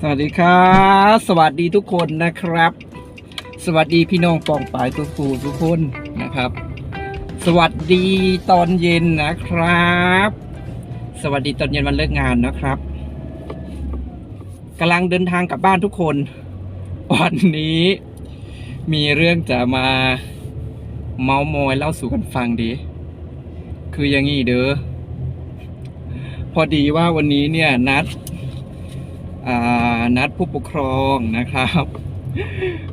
สวัสดีครับ สวัสดีทุกคนนะครับ สวัสดีพี่น้องปองปายทุกผู้ทุกคนนะครับ สวัสดีตอนเย็นนะครับ สวัสดีตอนเย็นวันเลิกงานนะครับกำลังเดินทางกลับบ้านทุกคน วันนี้มีเรื่องจะมาเมาส์มอยเล่าสู่กันฟังดี คืออย่างงี้เด้อ พอดีว่าวันนี้เนี่ยนัด อ่า นัดผู้ปกครองนะครับ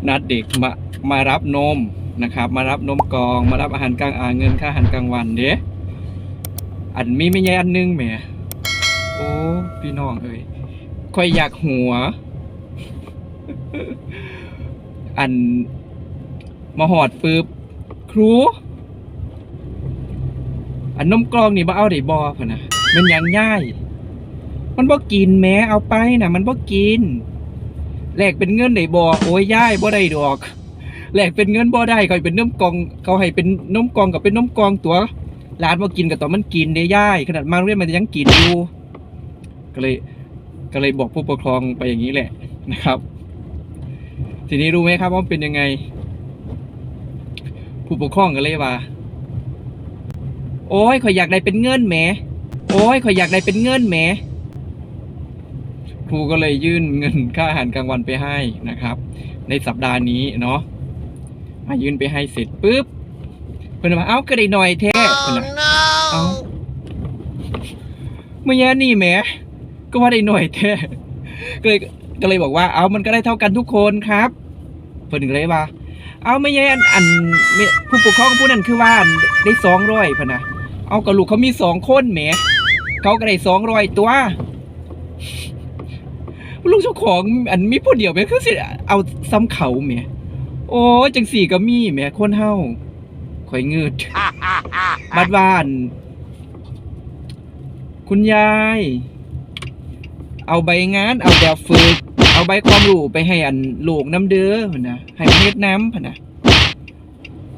นัดเด็กมามารับนมนะครับ มารับนมกองมารับอาหารกลางอาเงินค่าอาหารกลางวันเด้อันมีไม่ใช่อันนึงแหมโอ้พี่น้องเอ้ยค่อยอยากหัว อันมาหอดปึ๊บครู อันนมกรองนี่บ่เอาได้บ่พะนะมันยังย่าย มันบ่กินแม้เอาไปนะมันบ่กินแหลกเป็นเงินได้บ่โอ้ยย่ายบ่ได้ดอกแหลกเป็นเงินบ่ได้เขาเป็นนมกอง เขาให้เป็นนมกองกับเป็นนมกองตัวร้านบ่กินกับตัวมันกินได้ย่ายขนาดมาเรียนมันยังกินอยู่ก็เลยก็เลยบอกผู้ปกครองไปอย่างนี้แหละนะครับ ทีนี้รู้ไหมครับว่าเป็นยังไง ผู้ปกครองก็เลยว่า โอ้ยข่อยอยากได้เป็นเงินแหมโอ้ยข่อยอยากได้เป็นเงินแหม รูก็เลยยื่นเงินค่าอาหารกลางวันไปให้นะครับ ในสัปดาห์นี้เนาะมายื่นไปให้เสร็จปุ๊บเพิ่นมาเอ้าก็ได้หน่อยแท้เพิ่นน่ะเอ้าเมื่อยานี่แหมก็ว่าได้หน่อยแท้ก็เลยก็เลยบอกว่าเอามันก็ได้เท่ากันทุกคนครับเพิ่นก็เลยว่า เอาไม่ใช่อันอันไม่ผู้ปกครองผู้นั้นคือว่าอันได้สองร้อยพะนะเอากับลูกเขามีสองคนแหมเขาก็ได้สองร้อยตัว ลูกเจ้าของอันมีผู้เดียวแหมคือสิเอาซ้ำเขาแหมโอ้ยจังสี่ก็มีแหมคนเฮาข่อยเงืดบัดวาอันคุณยาย เอาใบงาน เอาแบบฝึก เอาใบความรู้ไปให้อันลูกน้ำเด้อพะนะให้มันเฮ็ดน้ำพะนะ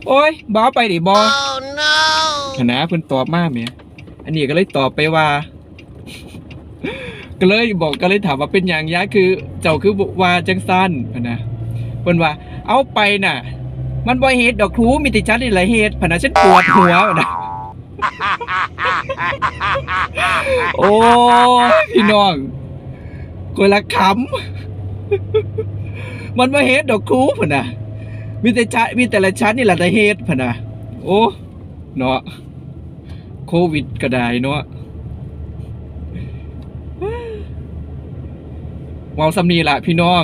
โอ้ยบ้าไปดิบอ Oh no! พะนะเพิ่นตอบมาแหมอันนี้ก็เลยตอบไปว่า ก็เลยบอกก็เลยถามว่าเป็นอย่างยะคือ เจ้าคือว่าจังสั้นพนะเพิ่นว่า เอาไปน่ะ มันบ่เฮ็ดดอกครูมีแต่ฉันนี่แหละเฮ็ดพนะฉันปวดหัวนะโอ้พี่น้องคนละคำมันมาเฮ็ดดอกครูพนะมีแต่ชะมีแต่ละชั้นนี่แหละแต่เฮ็ดพนะโอ้เนาะโควิดก็ได้เนาะ เมาสำนีละพี่น้อง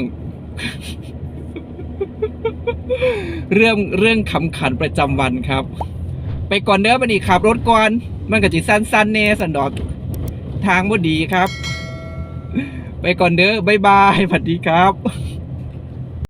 เรื่องเรื่องคำขันประจำวันครับ ไปก่อนเด้อบันนี้ขับรถก่อน มันก็จิสั้นๆแน่สันดอกทางบ่ดีครับ ไปก่อนเด้อบ๊ายบายสวัสดีครับ